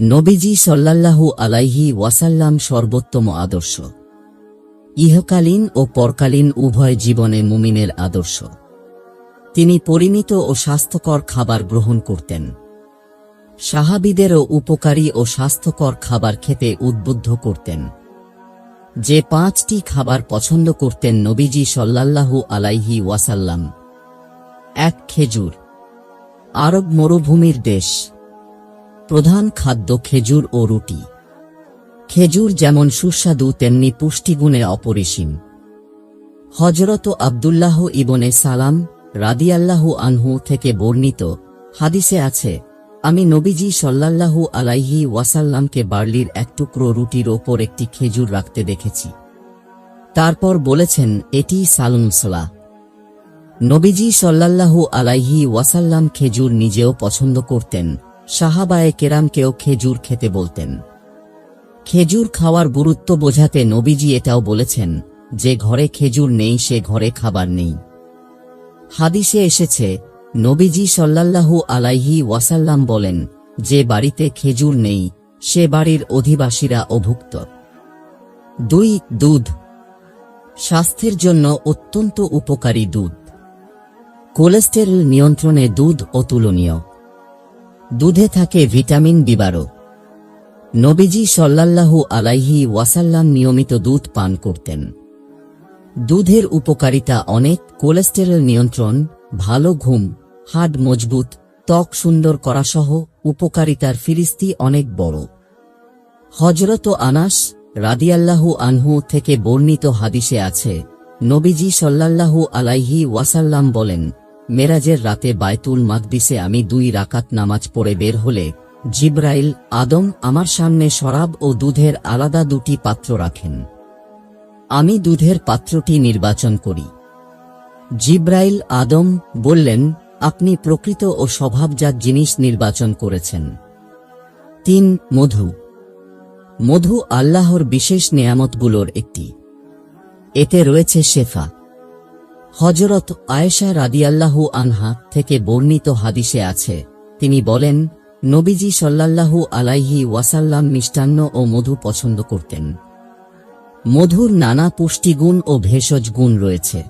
নবীজি সাল্লাল্লাহু আলাইহি ওয়াসাল্লাম সর্বোত্তম আদর্শ। ইহকালীন ও পরকালীন উভয় জীবনে মুমিনের আদর্শ। তিনি পরিমিত ও স্বাস্থ্যকর খাবার গ্রহণ করতেন। সাহাবিদেরও উপকারী ও স্বাস্থ্যকর খাবার খেতে উদ্বুদ্ধ করতেন। যে পাঁচটি খাবার পছন্দ করতেন নবীজি সাল্লাল্লাহু আলাইহি ওয়াসাল্লাম। এক খেজুর। আরব মরুভূমির দেশ। প্রধান খাদ্য খেজুর ও রুটি। খেজুর যেমন সুস্বাদু, তেমনি পুষ্টিগুণে অপরিসীম। হজরত আবদুল্লাহ ইবনে সালাম রাদিয়াল্লাহু আনহু থেকে বর্ণিত হাদিসে আছে, আমি নবীজি সাল্লাল্লাহু আলাইহি ওয়াসাল্লামকে বার্লির এক টুকরো রুটির ওপর একটি খেজুর রাখতে দেখেছি। তারপর বলেছেন, এটি সালুমসলা নবীজি সাল্লাল্লাহু আলাইহি ওয়াসাল্লাম খেজুর নিজেও পছন্দ করতেন। সাহাবায়ে কেরামকেও খেজুর খেতে বলতেন। খেজুর খাওয়ার গুরুত্ব বোঝাতে নবীজি এটাও বলেছেন যে ঘরে খেজুর নেই, সে ঘরে খাবার নেই। হাদিসে এসেছে, নবীজি সল্লাল্লাহু আলাইহি ওয়াসাল্লাম বলেন, যে বাড়িতে খেজুর নেই, সে বাড়ির অধিবাসীরা অভুক্ত। দুই, দুধ। স্বাস্থ্যের জন্য অত্যন্ত উপকারী দুধ। কোলেস্টেরল নিয়ন্ত্রণে দুধ অতুলনীয়। দুধে থাকে ভিটামিন বিবারো নবীজি সল্লাল্লাহু আলাইহি ওয়াসাল্লাম নিয়মিত দুধ পান করতেন। দুধের উপকারিতা অনেক, কোলেস্টেরল নিয়ন্ত্রণ, ভালো ঘুম, হাড় মজবুত, ত্বক সুন্দর করাসহ উপকারিতার ফিরিস্তি অনেক বড়। হজরত আনাস রাদিয়াল্লাহু আনহু থেকে বর্ণিত হাদিসে আছে, নবীজি সল্লাল্লাহু আলাইহি ওয়াসাল্লাম বলেন মেরাজের রাতে বায়তুল মাকদিসে আমি দুই রাকাত নামাজ পড়ে বের হলে, জিব্রাইল, আদম আমার সামনে শরাব ও দুধের আলাদা দুটি পাত্র রাখেন। আমি দুধের পাত্রটি নির্বাচন করি। জিব্রাইল, আদম বললেন, আপনি প্রকৃত ও স্বভাবজাত জিনিস নির্বাচন করেছেন। তিন, মধু। মধু আল্লাহর বিশেষ নেয়ামতগুলোর একটি। এতে রয়েছে শেফা। হজরত আয়েশা রাদিয়াল্লাহু আনহা থেকে বর্ণিত হাদিসে আছে, তিনি বলেন, নবীজি সাল্লাল্লাহু আলাইহি ওয়াসাল্লাম মিষ্টান্ন ও মধু পছন্দ করতেন। মধুর নানা পুষ্টিগুণ ও ভেষজ গুণ রয়েছে।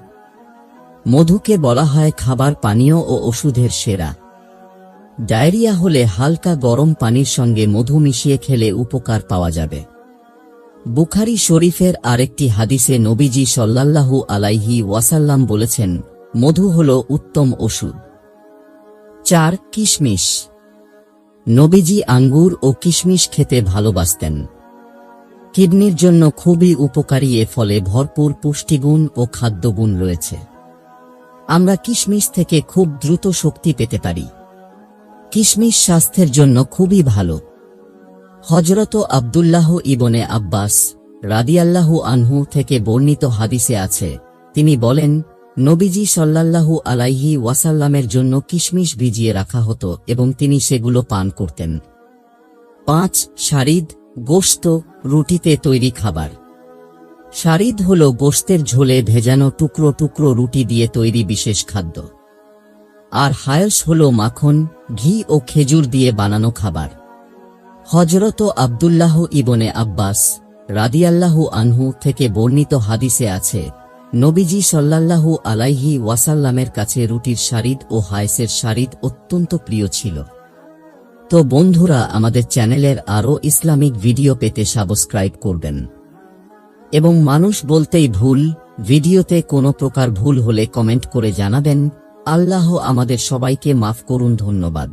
মধুকে বলা হয় খাবার পানীয় ও ওষুধের সেরা। ডায়রিয়া হলে হালকা গরম পানির সঙ্গে মধু মিশিয়ে খেলে উপকার পাওয়া যাবে। বুখারি শরীফের আরেকটি হাদিসে নবীজি সাল্লাল্লাহু আলাইহি ওয়াসাল্লাম বলেছেন, মধু হল উত্তম ওষুধ। চার, কিশমিশ। নবীজি আঙ্গুর ও কিশমিশ খেতে ভালোবাসতেন। কিডনির জন্য খুবই উপকারী এ ফলে ভরপুর পুষ্টিগুণ ও খাদ্যগুণ রয়েছে। আমরা কিশমিশ থেকে খুব দ্রুত শক্তি পেতে পারি। কিশমিশ স্বাস্থ্যের জন্য খুবই ভালো। হজরত আবদুল্লাহ ইবনে আব্বাস রাদিয়াল্লাহু আনহু থেকে বর্ণিত হাদিসে আছে। তিনি বলেন, নবীজি সাল্লাল্লাহু আলাইহি ওয়াসাল্লামের জন্য কিশমিশ ভিজিয়ে রাখা হতো এবং তিনি সেগুলো পান করতেন। পাঁচ, শারিদ, গোশত, রুটিতে তৈরি খাবার। শারিদ হল গোশতের ঝোলে ভেজানো টুকরো টুকরো রুটি দিয়ে তৈরি বিশেষ খাদ্য। আর হায়স হল মাখন, ঘি ও খেজুর দিয়ে বানানো খাবার। হজরত আবদুল্লাহ ইবনে আব্বাস রাদিয়াল্লাহু আনহু থেকে বর্ণিত হাদিসে আছে, নবীজি সাল্লাল্লাহু আলাইহি ওয়াসাল্লামের কাছে রুটির শারিদ ও হায়েসের শারিদ অত্যন্ত প্রিয় ছিল। তো বন্ধুরা, আমাদের চ্যানেলের আরও ইসলামিক ভিডিও পেতে সাবস্ক্রাইব করবেন। এবং মানুষ বলতেই ভুল, ভিডিওতে কোনো প্রকার ভুল হলে কমেন্ট করে জানাবেন। আল্লাহ আমাদের সবাইকে মাফ করুন, ধন্যবাদ।